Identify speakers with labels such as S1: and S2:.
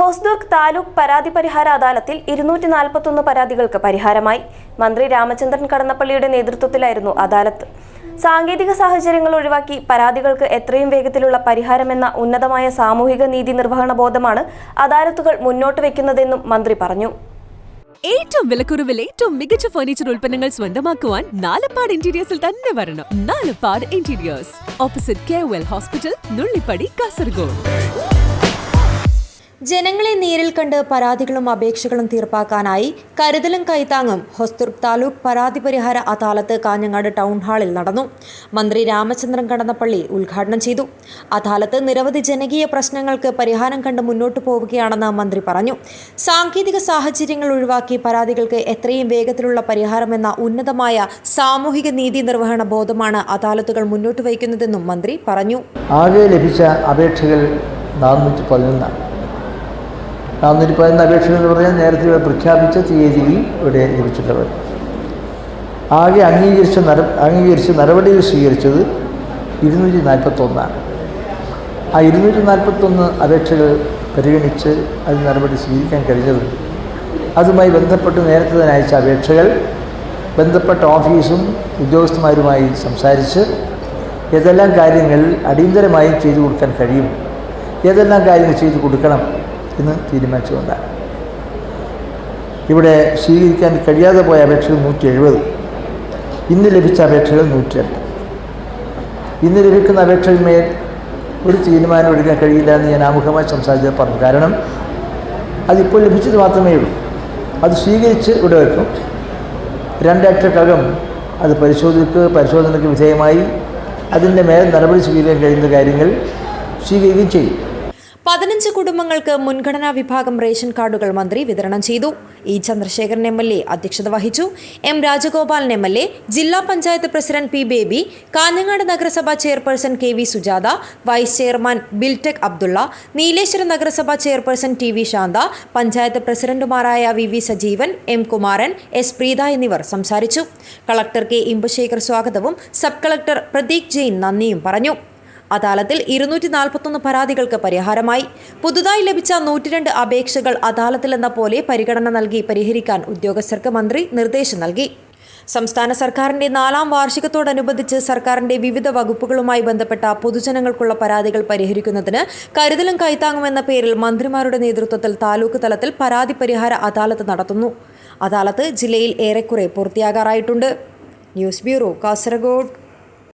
S1: ഹോസ്ദുർഗ് താലൂക്ക് പരാതി പരിഹാര അദാലത്തിൽ ഇരുന്നൂറ്റി നാൽപ്പത്തൊന്ന് പരാതികൾക്ക് പരിഹാരമായി. മന്ത്രി രാമചന്ദ്രൻ കടന്നപ്പള്ളിയുടെ നേതൃത്വത്തിലായിരുന്നു അദാലത്ത്. സാങ്കേതിക സാഹചര്യങ്ങൾ ഒഴിവാക്കി പരാതികൾക്ക് എത്രയും വേഗത്തിലുള്ള പരിഹാരമെന്ന ഉന്നതമായ സാമൂഹിക നീതി നിർവഹണ ബോധമാണ് അദാലത്തുകൾ മുന്നോട്ട് വെക്കുന്നതെന്നും മന്ത്രി പറഞ്ഞു.
S2: ഏറ്റവും വിലക്കുറവിൽ ഏറ്റവും മികച്ച ഫർണിച്ചർ ഉൽപ്പന്നങ്ങൾ സ്വന്തമാക്കുവാൻ നാലപ്പാട് ഇന്റീരിയേഴ്സിൽ തന്നെ വരണം. Nalappad interiors opposite K hospital Nullippady Kasaragod
S3: ജനങ്ങളെ നേരിൽ കണ്ട് പരാതികളും അപേക്ഷകളും തീർപ്പാക്കാനായി കരുതലും കൈത്താങ്ങും ഹൊസ്തുർഗ് താലൂക്ക് പരാതി പരിഹാര അദാലത്ത് കാഞ്ഞങ്ങാട് ടൗൺ ഹാളിൽ നടന്നു. മന്ത്രി രാമചന്ദ്രൻ കടന്നപ്പള്ളി ഉദ്ഘാടനം ചെയ്തു. അദാലത്ത് നിരവധി ജനകീയ പ്രശ്നങ്ങൾക്ക് പരിഹാരം കണ്ട് മുന്നോട്ടു പോവുകയാണെന്ന് മന്ത്രി പറഞ്ഞു. സാങ്കേതിക സാഹചര്യങ്ങൾ ഒഴിവാക്കി പരാതികൾക്ക് എത്രയും വേഗത്തിലുള്ള പരിഹാരമെന്ന ഉന്നതമായ സാമൂഹിക നീതി നിർവഹണ ബോധമാണ് അദാലത്തുകൾ മുന്നോട്ട് വയ്ക്കുന്നതെന്നും മന്ത്രി പറഞ്ഞു.
S4: ആകെ ലഭിച്ച അപേക്ഷകൾ നാനൂറ്റി പതിനൊന്നാണ്. നാനൂറ്റി പതിനൊന്ന് അപേക്ഷകൾ എന്ന് പറഞ്ഞാൽ നേരത്തെ ഇവിടെ പ്രഖ്യാപിച്ച തീയതിയിൽ ഇവിടെ ലഭിച്ചിട്ടുള്ളത്. ആകെ അംഗീകരിച്ച നട അംഗീകരിച്ച നടപടികൾ സ്വീകരിച്ചത് ഇരുന്നൂറ്റി നാൽപ്പത്തൊന്നാണ് ആ ഇരുന്നൂറ്റി നാൽപ്പത്തൊന്ന് അപേക്ഷകൾ പരിഗണിച്ച് അത് നടപടി സ്വീകരിക്കാൻ കഴിഞ്ഞതുണ്ട് അതുമായി ബന്ധപ്പെട്ട് നേരത്തെ തന്നെ അയച്ച അപേക്ഷകൾ ബന്ധപ്പെട്ട ഓഫീസും ഉദ്യോഗസ്ഥന്മാരുമായി സംസാരിച്ച് ഏതെല്ലാം കാര്യങ്ങൾ അടിയന്തരമായി ചെയ്തു കൊടുക്കാൻ കഴിയും ഏതെല്ലാം കാര്യങ്ങൾ ചെയ്തു കൊടുക്കണം എന്ന് തീരുമാനിച്ചുകൊണ്ട്. ഇവിടെ സ്വീകരിക്കാൻ കഴിയാതെ പോയ അപേക്ഷകൾ നൂറ്റി എഴുപത് ഇന്ന് ലഭിച്ച അപേക്ഷകൾ നൂറ്റി രണ്ട് ഇന്ന് ലഭിക്കുന്ന അപേക്ഷകന്മേൽ ഒരു തീരുമാനം എടുക്കാൻ കഴിയില്ല എന്ന് ഞാൻ ആമുഖമായി സംസാരിച്ചത് പറഞ്ഞു. കാരണം അതിപ്പോൾ ലഭിച്ചത് മാത്രമേ ഉള്ളൂ. അത് സ്വീകരിച്ച് ഇവിടെ വയ്ക്കും രണ്ടാഴ്ചക്കകം അത് പരിശോധിക്ക് പരിശോധനയ്ക്ക് വിധേയമായി അതിന്റെ മേൽ നടപടി സ്വീകരിക്കാൻ കഴിയുന്ന കാര്യങ്ങൾ സ്വീകരിക്കുകയും ചെയ്യും.
S3: പതിനഞ്ച് കുടുംബങ്ങൾക്ക് മുൻഗണനാ വിഭാഗം റേഷൻ കാർഡുകൾ മന്ത്രി വിതരണം ചെയ്തു. E Chandrasekharan M L A അധ്യക്ഷത വഹിച്ചു. M Rajagopalan M L A ജില്ലാ പഞ്ചായത്ത് പ്രസിഡന്റ് പി ബേബി കാഞ്ഞങ്ങാട് നഗരസഭാ chairperson K V Sujatha vice chairman Biltech Abdulla Nileshwaram നഗരസഭാ chairperson T V Santha panchayat പ്രസിഡന്റുമാരായ V V Sajeevan M Kumaran S Preetha എന്നിവർ സംസാരിച്ചു. Collector K Inbasekar സ്വാഗതവും sub collector Prateek Jain നന്ദിയും പറഞ്ഞു. അദാലത്തിൽ ഇരുന്നൂറ്റി നാൽപ്പത്തൊന്ന് പരാതികൾക്ക് പരിഹാരമായി. പുതുതായി ലഭിച്ച നൂറ്റിരണ്ട് അപേക്ഷകൾ അദാലത്തിലെന്ന പോലെ പരിഗണന നൽകി പരിഹരിക്കാൻ ഉദ്യോഗസ്ഥർക്ക് മന്ത്രി നിർദ്ദേശം നൽകി. സംസ്ഥാന സർക്കാരിന്റെ നാലാം വാർഷികത്തോടനുബന്ധിച്ച് സർക്കാരിന്റെ വിവിധ വകുപ്പുകളുമായി ബന്ധപ്പെട്ട പൊതുജനങ്ങൾക്കുള്ള പരാതികൾ പരിഹരിക്കുന്നതിന് കരുതലും കൈത്താങ്ങുമെന്ന പേരിൽ മന്ത്രിമാരുടെ നേതൃത്വത്തിൽ താലൂക്ക് തലത്തിൽ പരാതി പരിഹാര അദാലത്ത് നടത്തുന്നു. അദാലത്ത് ജില്ലയിൽ ഏറെക്കുറെ പൂർത്തിയാകാറായിട്ടുണ്ട്. News bureau Kasaragod.